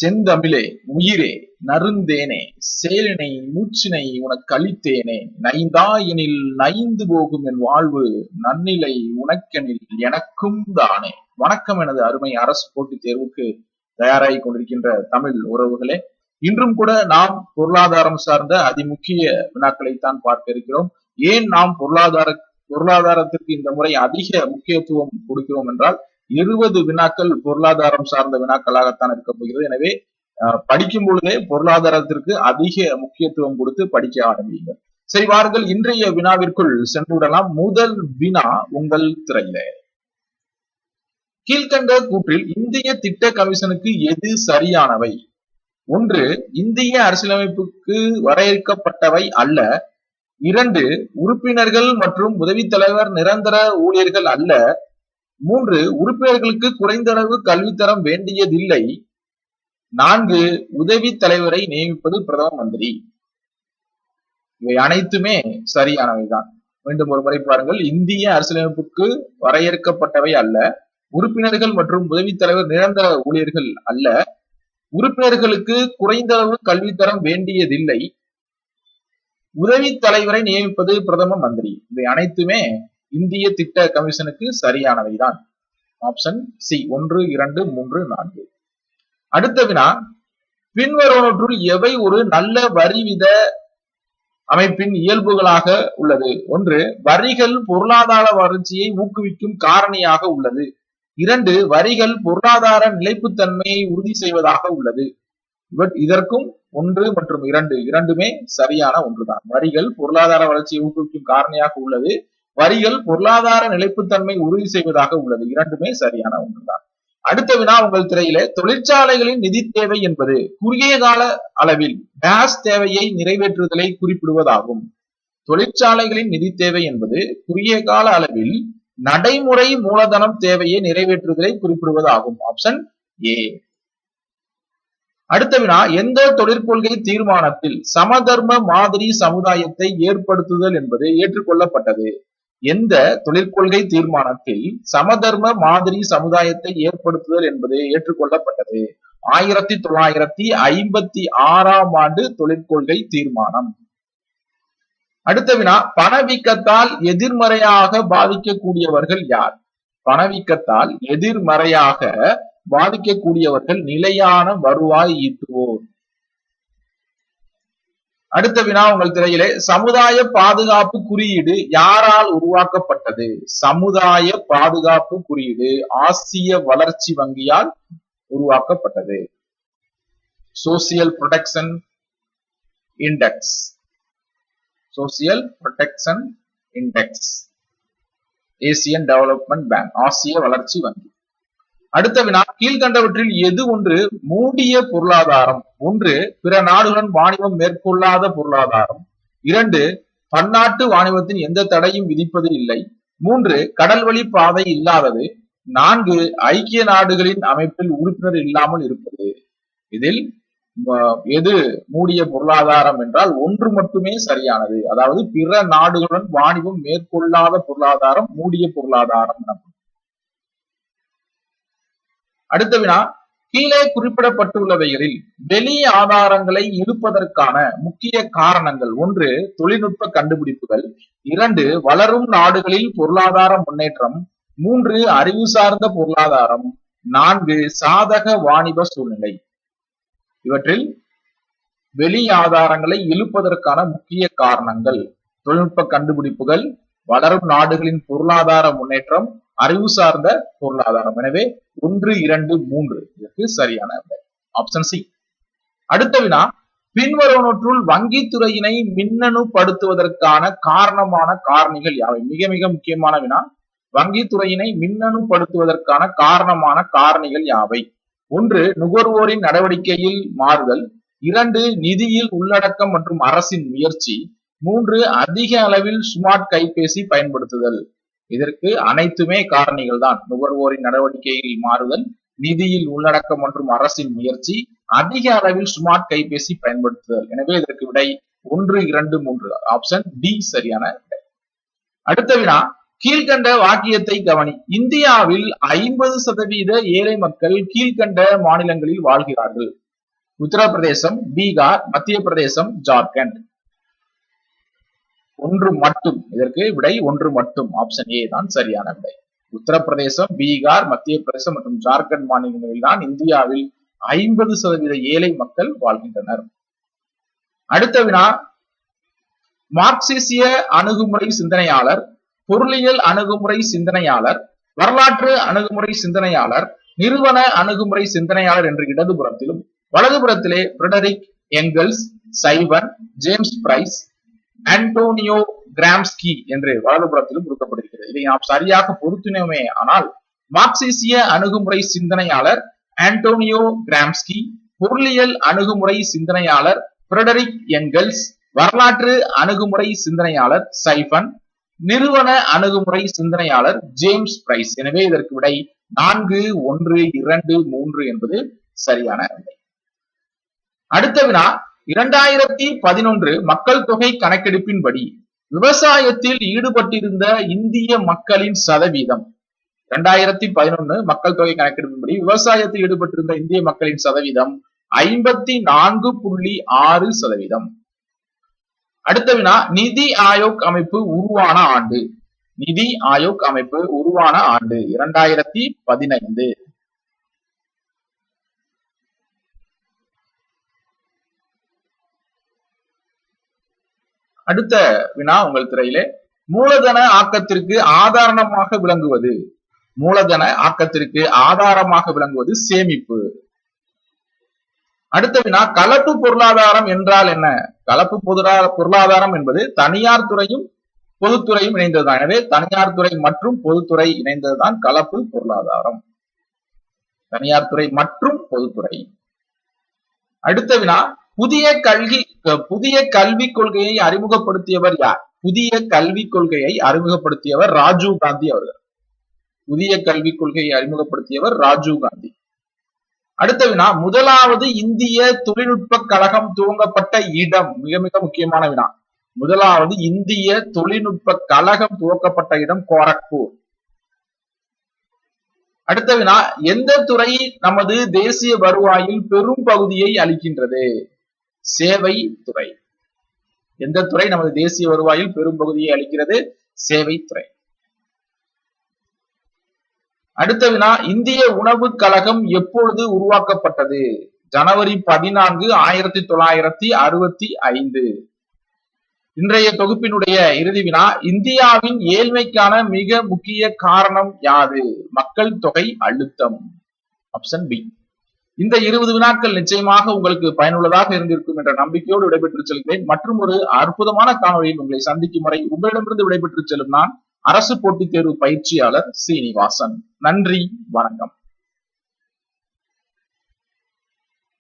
செந்தமிழே உயிரே நறுந்தேனே சேலினை மூச்சினை உனக்கு அளித்தேனே. நைந்தா எனில் நைந்து போகும் என் வாழ்வு நன்னிலை உனக்கெனில் எனக்கும் தானே. வணக்கம் எனது அருமை அரசு போட்டித் தேர்வுக்கு தயாராகி கொண்டிருக்கின்ற தமிழ் உறவுகளே. இன்றும் கூட நாம் பொருளாதாரம் சார்ந்த அதிமுக்கிய வினாக்களைத்தான் பார்க்க இருக்கிறோம். ஏன் நாம் பொருளாதார பொருளாதாரத்திற்கு இந்த முறை அதிக முக்கியத்துவம் கொடுக்கிறோம் என்றால் இருபது வினாக்கள் பொருளாதாரம் சார்ந்த வினாக்களாகத்தான் இருக்க போகிறது. எனவே படிக்கும் பொழுதே பொருளாதாரத்திற்கு அதிக முக்கியத்துவம் கொடுத்து படிக்க ஆரம்பிங்க சரி வாருங்கள் இன்றைய வினாவிற்குள் சென்றுவிடலாம். முதல் வினா உங்கள் திரையில. கீழ்கண்ட கூற்றில் இந்திய திட்ட கமிஷனுக்கு எது சரியானவை? ஒன்று இந்திய அரசியலமைப்புக்கு வரையறுக்கப்பட்டவை அல்ல. இரண்டு உறுப்பினர்கள் மற்றும் உதவித் தலைவர் நிரந்தர ஊழியர்கள் அல்ல. மூன்று உறுப்பினர்களுக்கு குறைந்தளவு கல்வித்தரம் வேண்டியதில்லை. நான்கு உதவி தலைவரை நியமிப்பது பிரதம மந்திரி. இவை அனைத்துமே சரியானவைதான் மீண்டும் ஒரு முறை பாருங்கள். இந்திய அரசியலமைப்புக்கு வரையறுக்கப்பட்டவை அல்ல. உறுப்பினர்கள் மற்றும் உதவித் தலைவர் நிரந்தர ஊழியர்கள் அல்ல. உறுப்பினர்களுக்கு குறைந்தளவு கல்வித்தரம் வேண்டியதில்லை. உதவி தலைவரை நியமிப்பது பிரதம மந்திரி. இவை அனைத்துமே இந்திய திட்ட கமிஷனுக்கு சரியானவைதான். ஆப்ஷன் சி ஒன்று இரண்டு மூன்று நான்கு. அடுத்த வினா பின்வருவனற்றுள் எவை ஒரு நல்ல வரிவித அமைப்பின் இயல்புகளாக உள்ளது? ஒன்று வரிகள் பொருளாதார வளர்ச்சியை ஊக்குவிக்கும் காரணியாக உள்ளது. இரண்டு வரிகள் பொருளாதார நிலைப்புத்தன்மையை உறுதி செய்வதாக உள்ளது. இதற்கும் ஒன்று மற்றும் இரண்டு இரண்டுமே சரியான ஒன்றுதான். வரிகள் பொருளாதார வளர்ச்சியை ஊக்குவிக்கும் காரணியாக உள்ளது. வரிகள் பொருளாதார நிலைப்புத்தன்மை உறுதி செய்வதாக உள்ளது. இரண்டுமே சரியான ஒன்றுதான். அடுத்த வினா உங்கள் திரையிலே தொழிற்சாலைகளின் நிதி தேவை என்பது குறுகிய கால அளவில் டேஸ் தேவையை நிறைவேற்றுதலை குறிப்பிடுவதாகும். தொழிற்சாலைகளின் நிதி தேவை என்பது குறுகிய கால அளவில் நடைமுறை மூலதனம் தேவையை நிறைவேற்றுதலை குறிப்பிடுவதாகும். ஆப்ஷன் ஏ அடுத்த வினா எந்த தொழிற்கொள்கை தீர்மானத்தில் சமதர்ம மாதிரி சமுதாயத்தை ஏற்படுத்துதல் என்பது ஏற்றுக்கொள்ளப்பட்டது. எந்த தொழிற்கொள்கை தீர்மானத்தில் சமதர்ம மாதிரி சமுதாயத்தை ஏற்படுத்துதல் என்பது ஏற்றுக்கொள்ளப்பட்டது. ஆயிரத்தி தொள்ளாயிரத்தி ஐம்பத்தி ஆறாம் ஆண்டு தொழிற்கொள்கை தீர்மானம். அடுத்த வினா பணவீக்கத்தால் எதிர்மறையாக பாதிக்கக்கூடியவர்கள் யார்? பணவீக்கத்தால் எதிர்மறையாக பாதிக்கக்கூடியவர்கள் நிலையான வருவாய் ஈட்டுவோர். அடுத்த வினா உங்கள் திரையிலே சமுதாய பாதுகாப்பு குறியீடு யாரால் உருவாக்கப்பட்டது? சமுதாய பாதுகாப்பு குறியீடு ஆசிய வளர்ச்சி வங்கியால் உருவாக்கப்பட்டது. Social protection index social protection index Asian development bank ஆசிய வளர்ச்சி வங்கி. அடுத்த வினா கீழ்கண்டவற்றில் எது ஒன்று? மூடிய பொருளாதாரம். ஒன்று பிற நாடுகளுடன் வாணிபம் மேற்கொள்ளாத பொருளாதாரம். இரண்டு பன்னாட்டு வாணிபத்தின் எந்த தடையும் விதிப்பது இல்லை. மூன்று கடல் வழி பாதை இல்லாதது. நான்கு ஐக்கிய நாடுகளின் அமைப்பில் உறுப்பினர் இல்லாமல் இருப்பது. இதில் எது மூடிய பொருளாதாரம் என்றால் ஒன்று மட்டுமே சரியானது. அதாவது பிற நாடுகளுடன் வாணிபம் மேற்கொள்ளாத பொருளாதாரம் மூடிய பொருளாதாரம் எனப்படும். அடுத்த வினா கீழே குறிப்பிடப்பட்டுள்ளவைகளில் வெளி ஆதாரங்களை இழுப்பதற்கான முக்கிய காரணங்கள். ஒன்று தொழில்நுட்ப கண்டுபிடிப்புகள். இரண்டு வளரும் நாடுகளில் பொருளாதார முன்னேற்றம். மூன்று அறிவு சார்ந்த பொருளாதாரம். நான்கு சாதக வாணிப சூழ்நிலை. இவற்றில் வெளி ஆதாரங்களை இழுப்பதற்கான முக்கிய காரணங்கள். தொழில்நுட்ப கண்டுபிடிப்புகள் வளரும் நாடுகளின் பொருளாதார முன்னேற்றம் அறிவு சார்ந்த பொருளாதாரம். எனவே ஒன்று இரண்டு மூன்று. இதற்கு சரியான ஆப்ஷன் சி அடுத்த வினா பின்வருவனற்றுள் வங்கித்துறையினை மின்னணுப்படுத்துவதற்கான காரணமான காரணிகள் யாவை? மிக மிக முக்கியமான வினா வங்கித்துறையினை மின்னணுப்படுத்துவதற்கான காரணமான காரணிகள் யாவை? ஒன்று நுகர்வோரின் நடவடிக்கையில் மாறுதல். இரண்டு நிதியில் உள்ளடக்கம் மற்றும் அரசின் முயற்சி. மூன்று அதிக அளவில் ஸ்மார்ட் கைபேசி பயன்படுத்துதல். இதற்கு அனைத்துமே காரணிகள் தான். நுகர்வோரின் நடவடிக்கையில் மாறுதல் நிதியில் உள்ளடக்கம் மற்றும் அரசின் முயற்சி அதிக அளவில் ஸ்மார்ட் கைபேசி பயன்படுத்துதல். எனவே இதற்கு விடை ஒன்று இரண்டு மூன்று. ஆப்ஷன் டி சரியான விடை. அடுத்த வினா கீழ்கண்ட வாக்கியத்தை கவனி. இந்தியாவில் ஐம்பது சதவீத ஏழை மக்கள் கீழ்கண்ட மாநிலங்களில் வாழ்கிறார்கள். உத்தரப்பிரதேசம் பீகார் மத்திய பிரதேசம் ஜார்க்கண்ட். ஒன்று மட்டும். இதற்கு விடை ஒன்று மட்டும். ஆப்ஷன் ஏ தான் சரியான விடை. உத்தரப்பிரதேசம் பீகார் மத்திய பிரதேசம் மற்றும் ஜார்க்கண்ட் மாநிலங்களில் தான் இந்தியாவில் ஐம்பது சதவீத ஏழை மக்கள் வாழ்கின்றனர். அடுத்த வினா மார்க்சிசிய அணுகுமுறை சிந்தனையாளர் பொருளியல் அணுகுமுறை சிந்தனையாளர் வரலாற்று அணுகுமுறை சிந்தனையாளர் நிறுவன அணுகுமுறை சிந்தனையாளர் என்ற இடதுபுறத்திலும் வலதுபுறத்திலே பிரெடரிக் எங்கல்ஸ் சைவன் ஜேம்ஸ் பிரைஸ் ஆண்டோனியோ கிராம்ஸ்கி என்று வலதுபுறத்திலும் கொடுக்கப்படுகிறது. இதை நாம் சரியாக பொருத்தினோமே ஆனால் மார்க்சிசிய அணுகுமுறை சிந்தனையாளர் ஆண்டோனியோ கிராம்ஸ்கி பொருளியல் அணுகுமுறை சிந்தனையாளர் பிரெடரிக் எங்கல்ஸ் வரலாற்று அணுகுமுறை சிந்தனையாளர் சைஃபன் நிறுவன அணுகுமுறை சிந்தனையாளர் ஜேம்ஸ் பிரைஸ் எனவே இதற்கு விடை நான்கு ஒன்று இரண்டு மூன்று என்பது சரியான விடை. அடுத்த வினா இரண்டாயிரத்தி பதினொன்று மக்கள் தொகை கணக்கெடுப்பின்படி விவசாயத்தில் ஈடுபட்டிருந்த இந்திய மக்களின் சதவீதம். இரண்டாயிரத்தி பதினொன்னு மக்கள் தொகை கணக்கெடுப்பின்படி விவசாயத்தில் ஈடுபட்டிருந்த இந்திய மக்களின் சதவீதம் ஐம்பத்தி நான்கு புள்ளி ஆறு சதவீதம். அடுத்த வினா நிதி ஆயோக் அமைப்பு உருவான ஆண்டு. நிதி ஆயோக் அமைப்பு உருவான ஆண்டு இரண்டாயிரத்தி பதினைந்து. அடுத்த வினா உங்கள் திரையிலே. மூலதன ஆக்கத்திற்கு ஆதாரமாக விளங்குவது. மூலதன ஆக்கத்திற்கு ஆதாரமாக விளங்குவது சேமிப்பு. அடுத்த வினா கலப்பு பொருளாதாரம் என்றால் என்ன? கலப்பு பொருளாதாரம் என்பது தனியார் துறையும் பொதுத்துறையும் இணைந்ததுதான். எனவே தனியார் துறை மற்றும் பொதுத்துறை இணைந்ததுதான் கலப்பு பொருளாதாரம். தனியார் துறை மற்றும் பொதுத்துறை. அடுத்த வினா புதிய கல்வி புதிய கல்விக் கொள்கையை அறிமுகப்படுத்தியவர் யார்? புதிய கல்விக் கொள்கையை அறிமுகப்படுத்தியவர் ராஜீவ் காந்தி அவர்கள். புதிய கல்விக் கொள்கையை அறிமுகப்படுத்தியவர் ராஜீவ் காந்தி. அடுத்த வினா முதலாவது இந்திய தொழில்நுட்ப கழகம் துவங்கப்பட்ட இடம் மிக மிக முக்கியமான வினா. முதலாவது இந்திய தொழில்நுட்ப கழகம் துவக்கப்பட்ட இடம் கோரக்பூர். அடுத்த வினா எந்த துறை நமது தேசிய வருவாயில் பெரும் பகுதியை அளிக்கின்றது? சேவை துறை. எந்த துறை? நமது தேசிய வருவாயில் பெரும் பகுதியை அளிக்கிறது சேவை துறை. அடுத்த வினா இந்திய உணவு கழகம் எப்பொழுது உருவாக்கப்பட்டது? ஜனவரி பதினான்கு ஆயிரத்தி தொள்ளாயிரத்தி அறுபத்தி ஐந்து. இன்றைய தொகுப்பினுடைய இறுதி வினா இந்தியாவின் ஏழ்மைக்கான மிக முக்கிய காரணம் யாது மக்கள் தொகை அழுத்தம். Option B. இந்த இருபது வினாக்கள் நிச்சயமாக உங்களுக்கு பயனுள்ளதாக இருந்திருக்கும் என்ற நம்பிக்கையோடு விடைபெற்று செல்கிறேன். மற்றும் ஒரு அற்புதமான காணொலியில் உங்களை சந்திக்கும் வரை உங்களிடமிருந்து விடைபெற்று செல்லும் நான் அரசு போட்டித் தேர்வு பயிற்சியாளர் சீனிவாசன். நன்றி வணக்கம்.